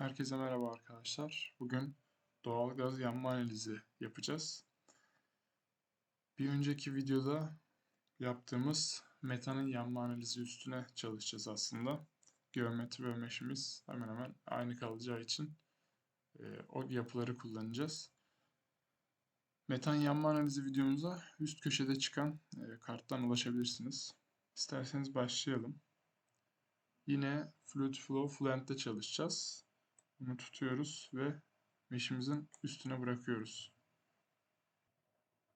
Herkese merhaba arkadaşlar. Bugün doğalgaz yanma analizi yapacağız. Bir önceki videoda yaptığımız metanın yanma analizi üstüne çalışacağız aslında. Geometri ve meşimiz hemen hemen aynı kalacağı için e, o yapıları kullanacağız. Metan yanma analizi videomuza üst köşede çıkan e, karttan ulaşabilirsiniz. İsterseniz başlayalım. Yine Fluid Flow Fluent'te çalışacağız. Bunu tutuyoruz ve mesh'imizin üstüne bırakıyoruz.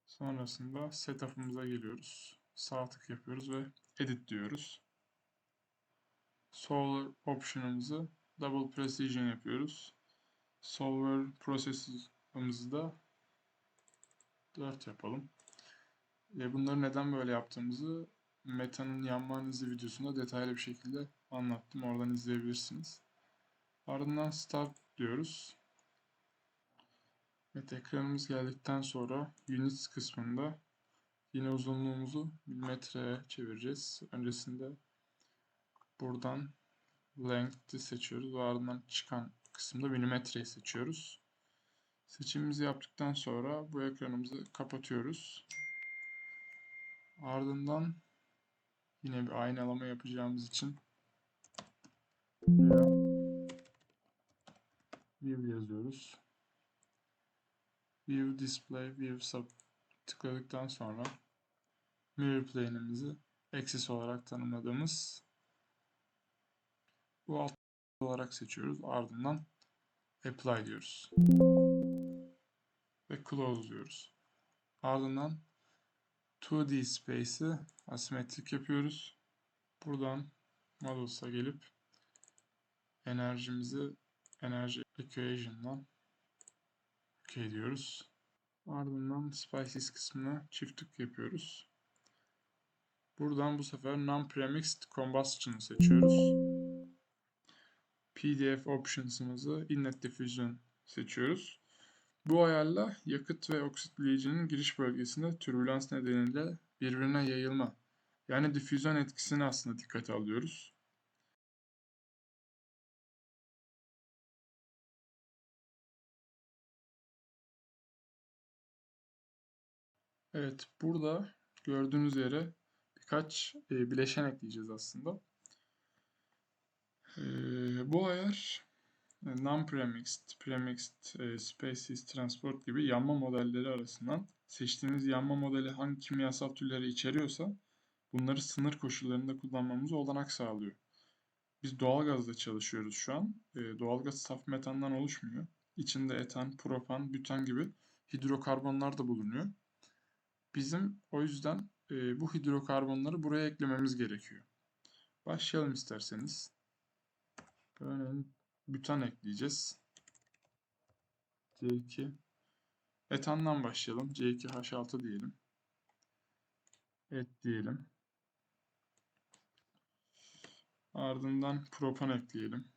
Sonrasında setup'ımıza geliyoruz. Sağ tık yapıyoruz ve edit diyoruz. Solver option'ımızı double precision yapıyoruz. Solver process'ımızı da 4 yapalım. E bunları neden böyle yaptığımızı Meta'nın yanma analizi videosunda detaylı bir şekilde anlattım. Oradan izleyebilirsiniz. Ardından start diyoruz. Evet ekranımız geldikten sonra units kısmında yine uzunluğumuzu milimetreye çevireceğiz. Öncesinde buradan length'i seçiyoruz ve ardından çıkan kısımda milimetreyi seçiyoruz. Seçimimizi yaptıktan sonra bu ekranımızı kapatıyoruz. Ardından yine bir aynalama yapacağımız için view yazıyoruz. View display, view sub tıkladıktan sonra mirror plane'imizi axis olarak tanımladığımız bu alt olarak seçiyoruz. Ardından apply diyoruz. Ve close diyoruz. Ardından 2D space'i asimetrik yapıyoruz. Buradan models'a gelip enerjimizi enerji equation'dan OK diyoruz. Ardından Spices kısmına çift tık yapıyoruz. Buradan bu sefer Non-Premixed Combustion'ı seçiyoruz. PDF Options'ımızı Inlet Diffusion seçiyoruz. Bu ayarla yakıt ve oksitleyicinin giriş bölgesinde türbülans nedeniyle birbirine yayılma yani difüzyon etkisini aslında dikkate alıyoruz. Evet, burada gördüğünüz yere birkaç e, bileşen ekleyeceğiz aslında. E, bu ayar e, non-premixed, premixed, e, species, transport gibi yanma modelleri arasından seçtiğiniz yanma modeli hangi kimyasal türleri içeriyorsa bunları sınır koşullarında kullanmamıza olanak sağlıyor. Biz doğalgazda çalışıyoruz şu an. E, doğalgaz saf metandan oluşmuyor. İçinde etan, propan, bütan gibi hidrokarbonlar da bulunuyor. Bizim o yüzden e, bu hidrokarbonları buraya eklememiz gerekiyor. Başlayalım isterseniz. Örneğin bütan ekleyeceğiz. C2 etandan başlayalım. C2H6 diyelim. Et diyelim. Ardından propan ekleyelim.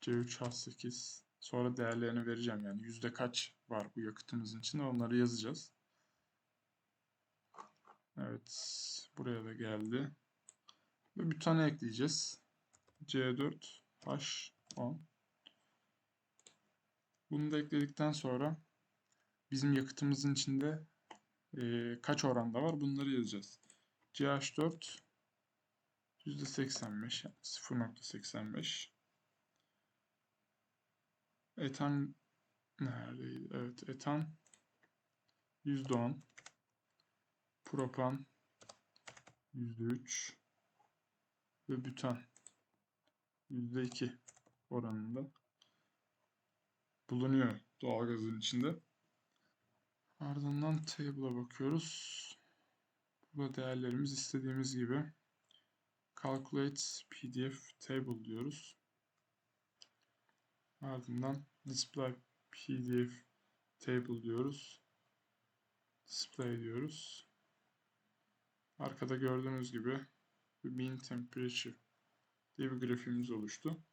C3H8 sonra değerlerini vereceğim yani yüzde kaç var bu yakıtımızın içinde onları yazacağız. Evet. Buraya da geldi. Ve bir tane ekleyeceğiz. C4 H10 Bunu da ekledikten sonra bizim yakıtımızın içinde e, kaç oranda var bunları yazacağız. CH4 %85 yani 0.85 Etan neredeydi? Evet etan %10 propan %3 ve bütan %2 oranında bulunuyor doğalgazın içinde. Ardından table'a bakıyoruz. Burada değerlerimiz istediğimiz gibi. Calculate PDF table diyoruz. Ardından display PDF table diyoruz. Display diyoruz. Arkada gördüğünüz gibi bir mean temperature diye bir grafiğimiz oluştu.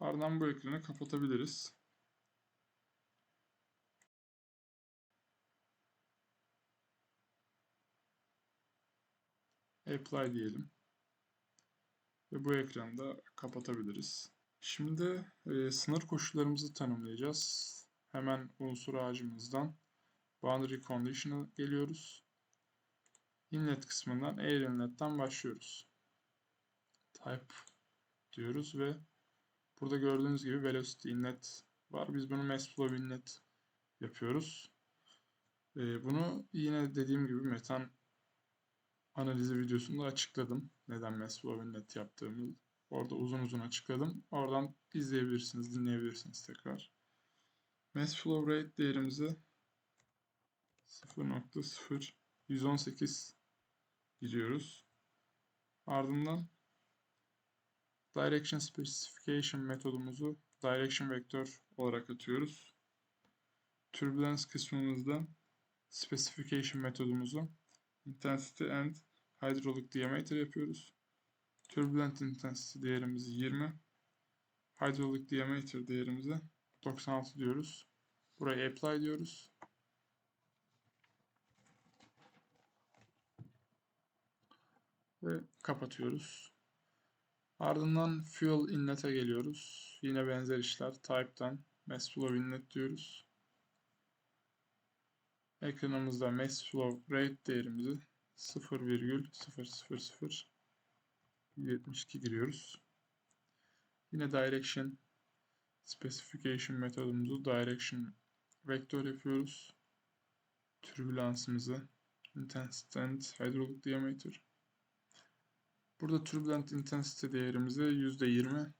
Ardından bu ekranı kapatabiliriz. Apply diyelim. Ve bu ekranı da kapatabiliriz. Şimdi e, sınır koşullarımızı tanımlayacağız. Hemen unsur ağacımızdan boundary condition'a geliyoruz. Inlet kısmından air inlet'ten başlıyoruz. Type diyoruz ve burada gördüğünüz gibi velocity inlet var. Biz bunu mass flow inlet yapıyoruz. E, bunu yine dediğim gibi metan analizi videosunda açıkladım. Neden mass flow inlet yaptığımı. Orada uzun uzun açıkladım. Oradan izleyebilirsiniz, dinleyebilirsiniz tekrar. Mass flow rate değerimizi 0.0118 giriyoruz. Ardından direction specification metodumuzu direction vektör olarak atıyoruz. Turbulence kısmımızda specification metodumuzu intensity and hydraulic diameter yapıyoruz. Turbulent intensity değerimizi 20. Hydraulic diameter değerimizi 96 diyoruz. Buraya apply diyoruz. Ve kapatıyoruz. Ardından fuel inlet'e geliyoruz. Yine benzer işler. Type'dan mass flow inlet diyoruz. Ekranımızda mass flow rate değerimizi 0,00072 giriyoruz. Yine direction specification metodumuzu direction vektör yapıyoruz. Türbülansımızı intensity and hydraulic diameter. Burada turbulent intensity değerimizi %20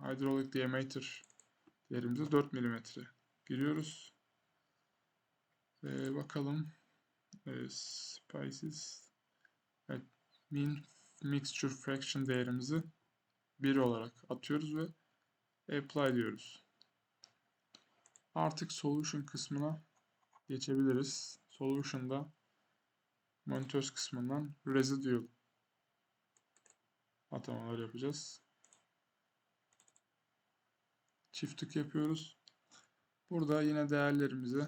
hydraulic diameter değerimizi 4 mm giriyoruz. Ee, bakalım e, spices evet, mean mixture fraction değerimizi 1 olarak atıyoruz ve apply diyoruz. Artık solution kısmına geçebiliriz. Solution'da monitors kısmından residual atamalar yapacağız. Çift tık yapıyoruz. Burada yine değerlerimizi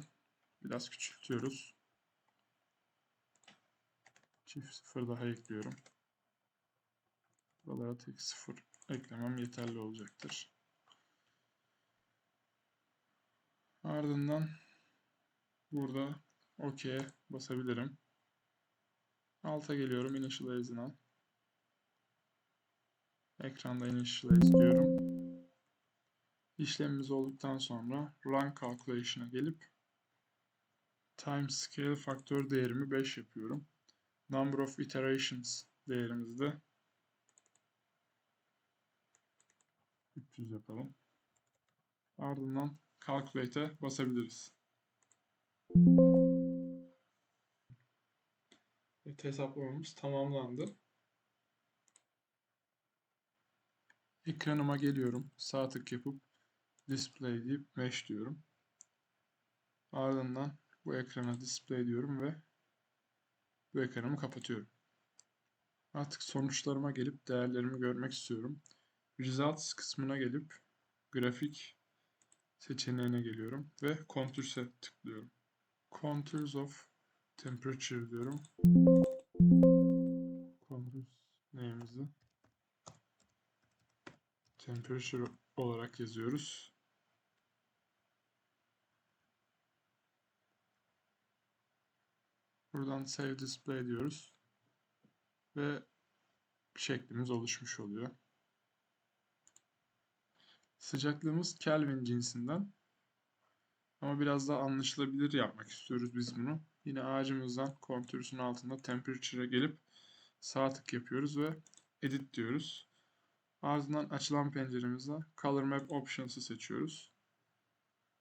biraz küçültüyoruz. Çift sıfır daha ekliyorum. Buralara tek sıfır eklemem yeterli olacaktır. Ardından burada OK'ye basabilirim. Alta geliyorum Initialize'ına. Ekranda Initialize diyorum. İşlemimiz olduktan sonra Run Calculation'a gelip Time Scale faktör değerimi 5 yapıyorum. Number of iterations değerimizde 300 yapalım. Ardından Calculate'e basabiliriz. Evet, hesaplamamız tamamlandı. Ekranıma geliyorum. Sağ tık yapıp Display deyip Mesh diyorum. Ardından bu ekrana Display diyorum ve bu ekranımı kapatıyorum. Artık sonuçlarıma gelip değerlerimi görmek istiyorum. Results kısmına gelip grafik seçeneğine geliyorum ve Contours'e tıklıyorum. Contours of Temperature diyorum. Contours neyimizi Temperature olarak yazıyoruz. Buradan Save Display diyoruz. Ve şeklimiz oluşmuş oluyor. Sıcaklığımız Kelvin cinsinden. Ama biraz daha anlaşılabilir yapmak istiyoruz biz bunu. Yine ağacımızdan kontürüsün altında temperature'a gelip sağ tık yapıyoruz ve edit diyoruz. Ardından açılan penceremizde Color Map Options'ı seçiyoruz.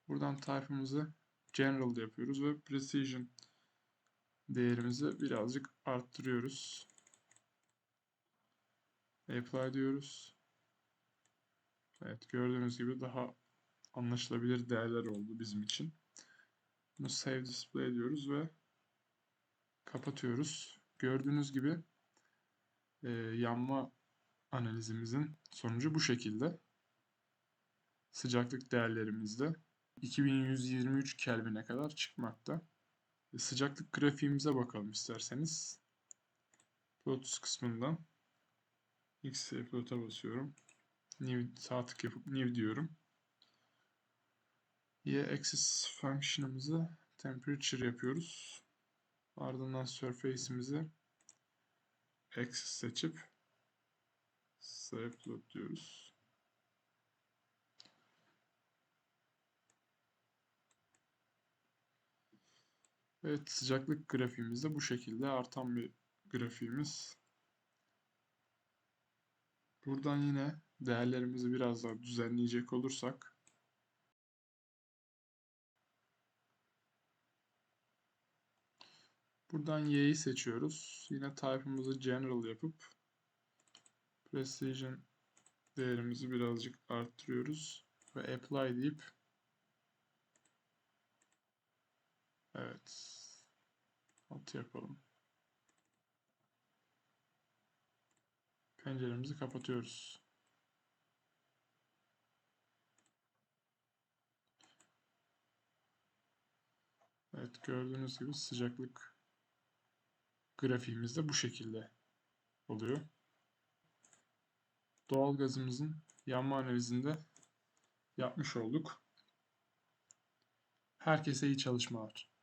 Buradan type'ımızı General yapıyoruz ve Precision değerimizi birazcık arttırıyoruz. Apply diyoruz. Evet gördüğünüz gibi daha anlaşılabilir değerler oldu bizim için. Bunu Save Display diyoruz ve kapatıyoruz. Gördüğünüz gibi e, yanma analizimizin sonucu bu şekilde. Sıcaklık değerlerimizde 2123 Kelvin'e kadar çıkmakta. E, sıcaklık grafiğimize bakalım isterseniz. Plots kısmından X plot'a basıyorum. New sağ tık yapıp new diyorum. Y-axis function'ımızı temperature yapıyoruz. Ardından surface'imizi axis seçip upload diyoruz. Evet sıcaklık grafiğimiz de bu şekilde artan bir grafiğimiz. Buradan yine değerlerimizi biraz daha düzenleyecek olursak Buradan y'yi seçiyoruz. Yine type'ımızı general yapıp precision değerimizi birazcık arttırıyoruz ve apply deyip evet at yapalım. Penceremizi kapatıyoruz. Evet gördüğünüz gibi sıcaklık grafiğimiz de bu şekilde oluyor. Doğalgazımızın yanma analizini de yapmış olduk. Herkese iyi çalışmalar.